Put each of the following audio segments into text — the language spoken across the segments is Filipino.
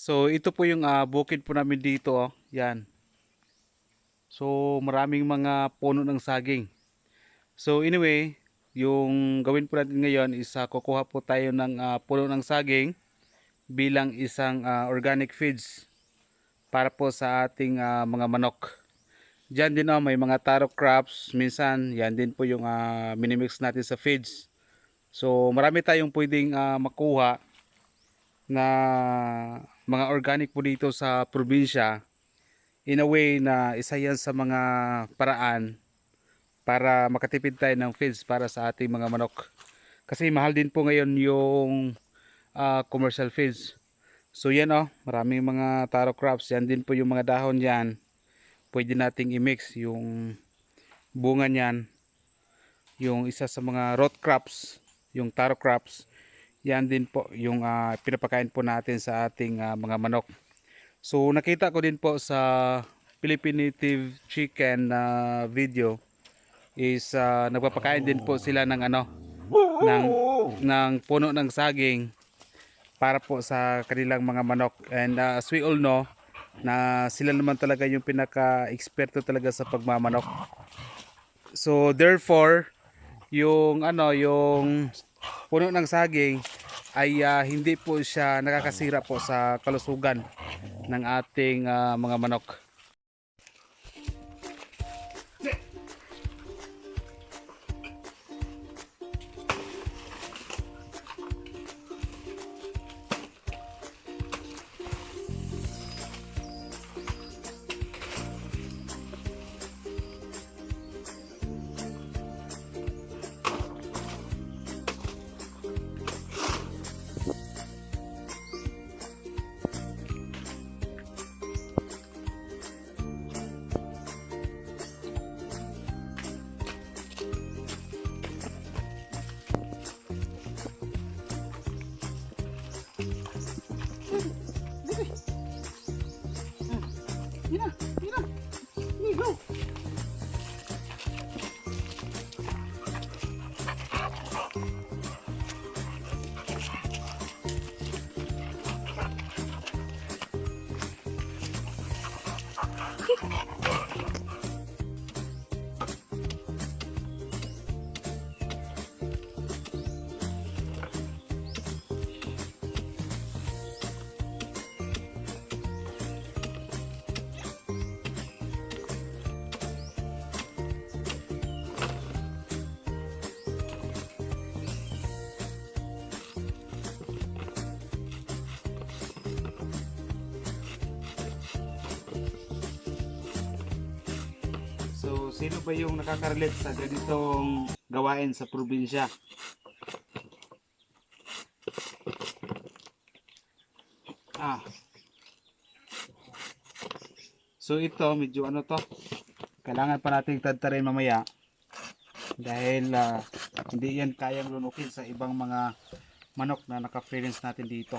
So ito po yung ah, bukid po namin dito, oh. Yan. So maraming mga puno ng saging. So anyway, yung gawin po natin ngayon is ah, kukuha po tayo ng ah, puno ng saging bilang isang ah, organic feeds para po sa ating ah, mga manok. Diyan din oh, may mga taro crops, minsan yan din po yung ah, minimix natin sa feeds. So marami tayong pwedeng ah, makuha na mga organic po dito sa probinsya in a way na isa yan sa mga paraan para makatipid tayo ng feeds para sa ating mga manok. Kasi mahal din po ngayon yung ah, commercial feeds. So yan oh, maraming mga taro crops. Yan din po yung mga dahon yan. Pwede nating i-mix yung bunga niyan. Yung isa sa mga root crops, yung taro crops. Yan din po yung ah, pinapakain po natin sa ating ah, mga manok. So nakita ko din po sa Philippine Native Chicken na video is ah, nagpapakain din po sila ng ano ng ng puno ng saging para po sa kanilang mga manok and ah, as we all know na sila naman talaga yung pinaka-eksperto talaga sa pagmamanok. So therefore, yung ano, yung puno ng saging ay ah, hindi po siya nakakasira po sa kalusugan ng ating ah, mga manok. Ha ha ha. Sino ba yung nakaka-relate sa ganitong gawain sa probinsya? Ah. So ito, medyo ano to, kailangan pa nating tadtarin mamaya dahil ah, hindi yan kayang lunukin sa ibang mga manok na naka-freelance natin dito.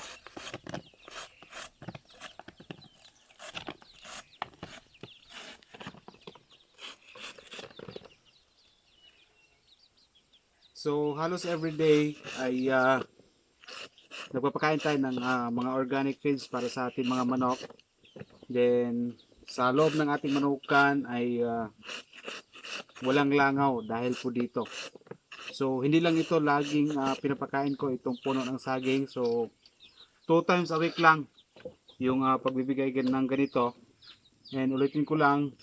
So halos everyday ay ah, nagpapakain tayo ng ah, mga organic feeds para sa ating mga manok. Then sa loob ng ating manukan ay ah, walang langaw dahil po dito. So hindi lang ito laging ah, pinapakain ko itong puno ng saging. So two times a week lang yung ah, pagbibigay ng ganito. And ulitin ko lang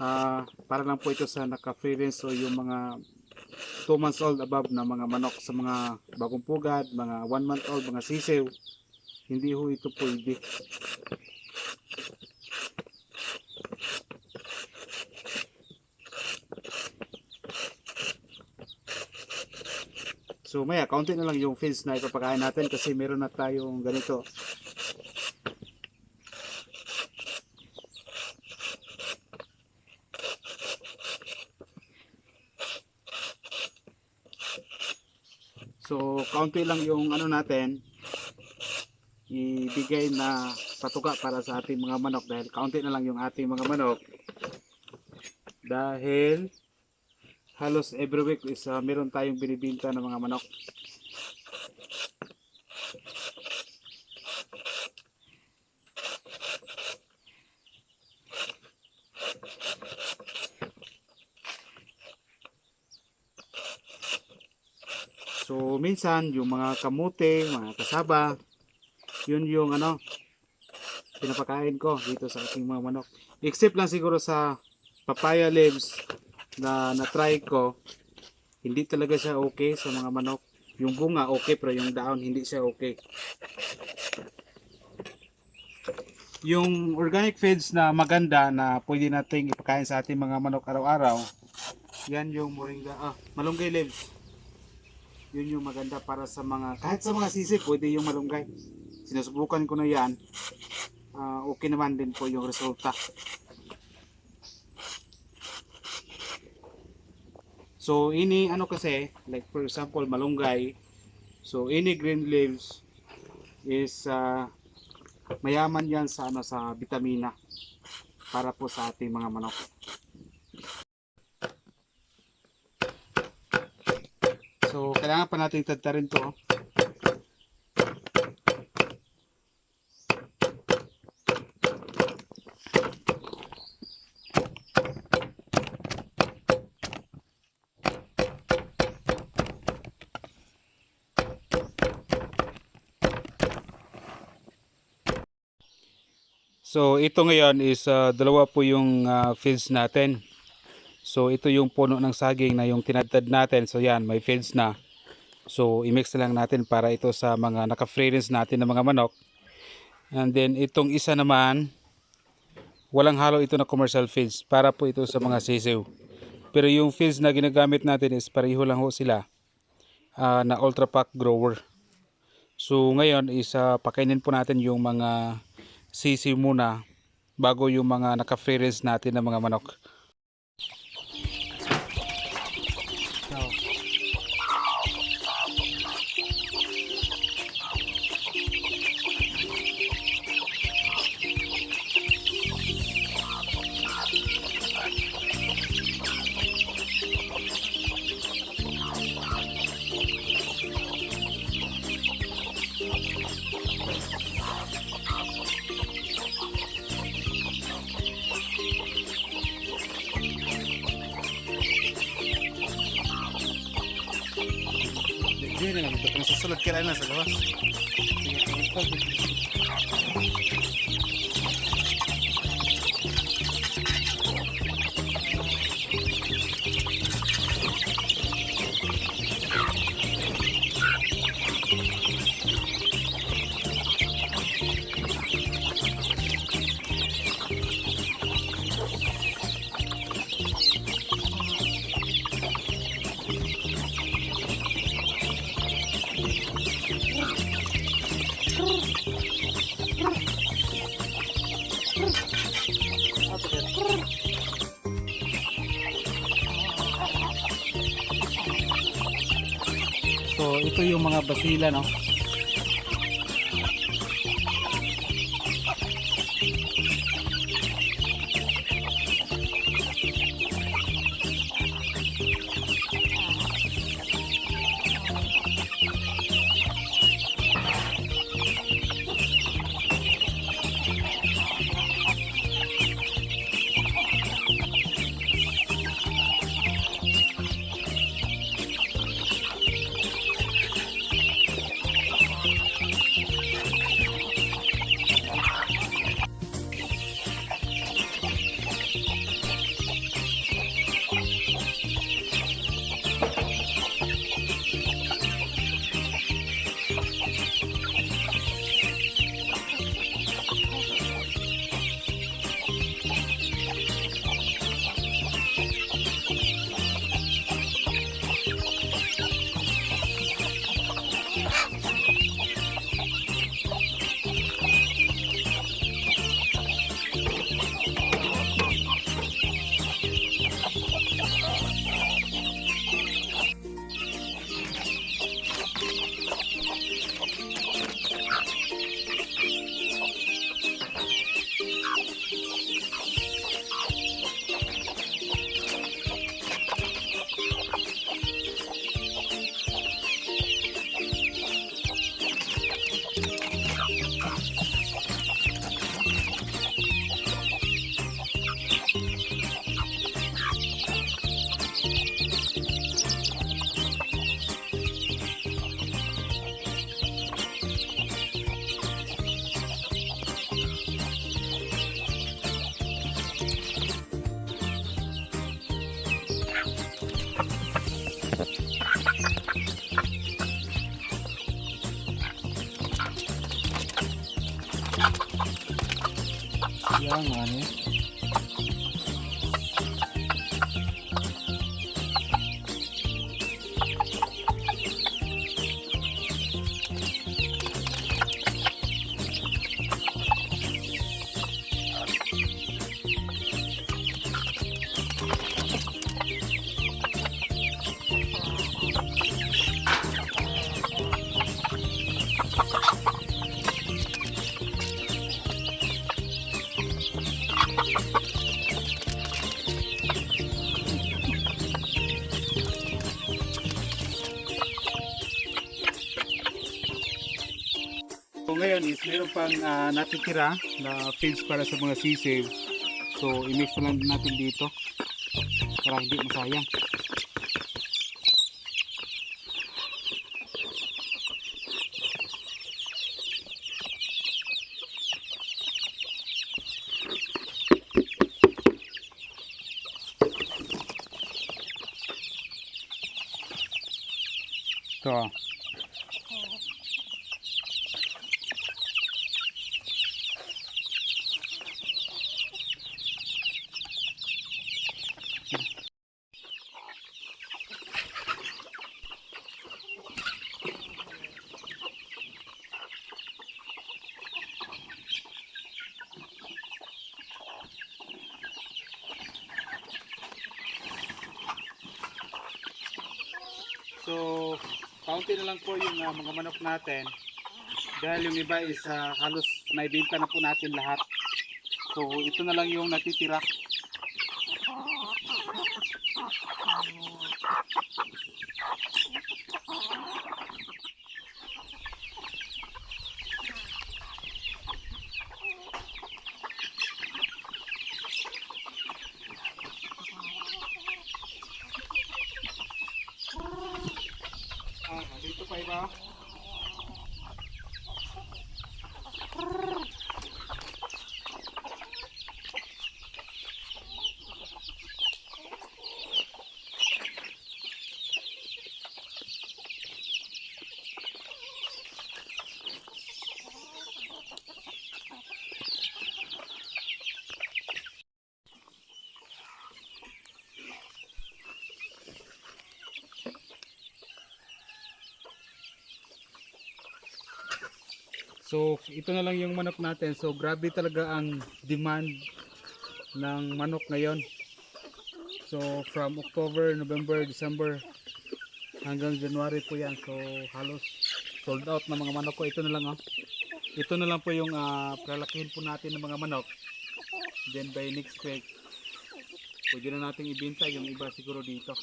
ah, para lang po ito sa naka-freelance so yung mga 2 months old above na mga manok sa mga bagong pugad, mga 1 month old, mga sisiw, hindi ho ito pwede. So maya, kaunti na lang yung feeds na ipapakain natin kasi meron na tayong ganito. So, kaunti lang yung ano natin ibigay na patuka para sa ating mga manok dahil kaunti na lang yung ating mga manok. Dahil halos every week is uh, meron tayong binibinta ng mga manok So minsan yung mga kamote, mga kasaba, yun yung ano pinapakain ko dito sa ating mga manok. Except lang siguro sa papaya leaves na na-try ko, hindi talaga siya okay sa mga manok. Yung bunga okay pero yung daon hindi siya okay. Yung organic feeds na maganda na pwede nating ipakain sa ating mga manok araw-araw, yan yung moringa, ah, malunggay leaves. Yun yung maganda para sa mga, kahit sa mga sisig, pwede yung malunggay. Sinusubukan ko na yan. Ah, okay naman din po yung resulta. So, ini ano kasi, like for example, malunggay. So, ini green leaves is ah, mayaman yan sa ano sa vitamina para po sa ating mga manok. So, kailangan pa natin tadtarin to. oh. So ito ngayon is ah, dalawa po yung ah, fields natin. So ito yung puno ng saging na yung tinadtad natin. So yan, may fields na. So i-mix na lang natin para ito sa mga naka-free range natin ng mga manok. And then itong isa naman, walang halo ito na commercial feeds para po ito sa mga sisiw. Pero yung feeds na ginagamit natin is pareho lang ho sila ah, na ultra pack grower. So ngayon is ah, pakainin po natin yung mga sisi muna bago yung mga naka-free range natin ng mga manok. Ito. Kung susunod ka na basila, no? Yan, ano. Ah, natitira na feeds para sa mga sisig. So i-mix na lang natin dito para hindi masayang. Ito. So, kaunti na lang po yung ah, mga manok natin. Dahil yung iba is ah, halos naibenta na po natin lahat. So, ito na lang yung natitira. So, ito na lang yung manok natin. So, grabe talaga ang demand ng manok ngayon. So, from October, November, December hanggang January po yan. So, halos sold out na mga manok ko. Ito na lang oh. Ito na lang po yung uh, pralakihin po natin ng mga manok. Then by next week, pwede na natin ibenta yung iba siguro dito.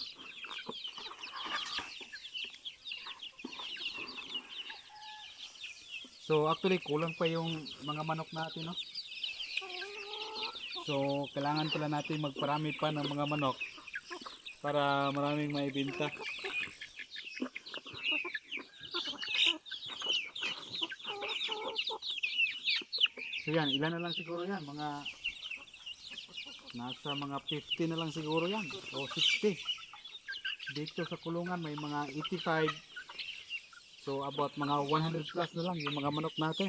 So actually kulang pa yung mga manok natin no. So kailangan pala natin magparami pa ng mga manok para maraming maibenta. So yan, ilan na lang siguro yan, mga nasa mga 50 na lang siguro yan o 60. Dito sa kulungan may mga 85 So about mga 100 plus na lang yung mga manok natin.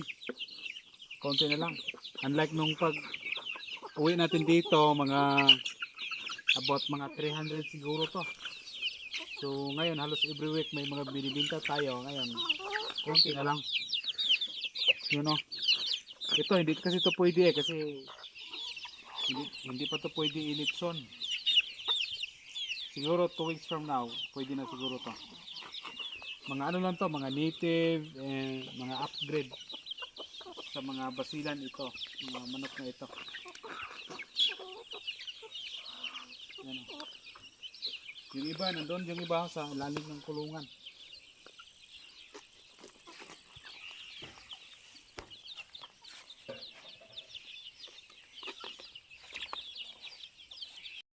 Konti na lang. Unlike nung pag uwi natin dito, mga about mga 300 siguro to. So ngayon halos every week may mga binibinta tayo. Ngayon, konti na lang. You know. Ito hindi kasi to pwede eh kasi hindi, hindi pa to pwede ilipson. Siguro 2 weeks from now, pwede na siguro to mga ano lang to, mga native, eh, mga upgrade sa mga basilan ito, mga manok na ito. Yan. Yung iba, nandun yung iba sa lalim ng kulungan.